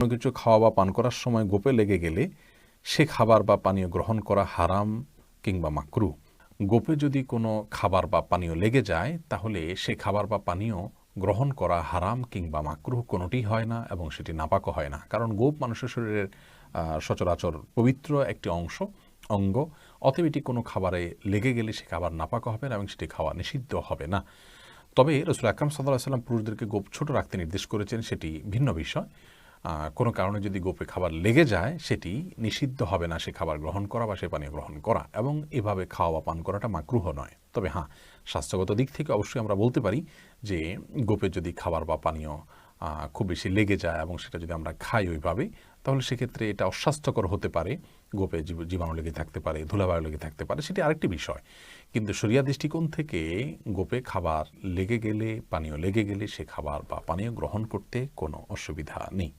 কোনো কিছু খাওয়া বা পান করার সময় গোপে লেগে গেলে সে খাবার বা পানীয় গ্রহণ করা হারাম কিংবা মাকরু। গোপে যদি কোনো খাবার বা পানীয় লেগে যায়, তাহলে সে খাবার বা পানীয় গ্রহণ করা হারাম কিংবা মাকরুহ কোনোটি হয় না এবং সেটি নাপাকও হয় না। কারণ গোপ মানুষের শরীরের সচরাচর পবিত্র একটি অংশ, অঙ্গ। অতএব এটি কোনো খাবারে লেগে গেলে সে খাবার নাপাক হবে না এবং সেটি খাওয়া নিষিদ্ধ হবে না। তবে রসুল আকরাম সাল্লাহ সাল্লাম পুরুষদেরকে গোপ ছোট রাখতে নির্দেশ করেছেন, সেটি ভিন্ন বিষয়। কোনো কারণে যদি গোপে খাবার লেগে যায়, সেটি নিষিদ্ধ হবে না সে খাবার গ্রহণ করা বা সে পানীয় গ্রহণ করা এবং এভাবে খাওয়া বা পান করাটা মাকরুহ নয়। তবে হ্যাঁ স্বাস্থ্যগত দিক থেকে অবশ্যই আমরা বলতে পারি যে গোপে যদি খাবার বা পানীয় খুব বেশি লেগে যায় এবং সেটা যদি আমরা খাই ওইভাবে, তাহলে সেক্ষেত্রে এটা অস্বাস্থ্যকর হতে পারে। গোপে জীবাণু লেগে থাকতে পারে, ধুলাবায়ু লেগে থাকতে পারে, সেটি আরেকটি বিষয়। কিন্তু শরিয়া দৃষ্টিকোণ থেকে গোপে খাবার লেগে গেলে, পানীয় লেগে গেলে সে খাবার বা পানীয় গ্রহণ করতে কোনো অসুবিধা নেই।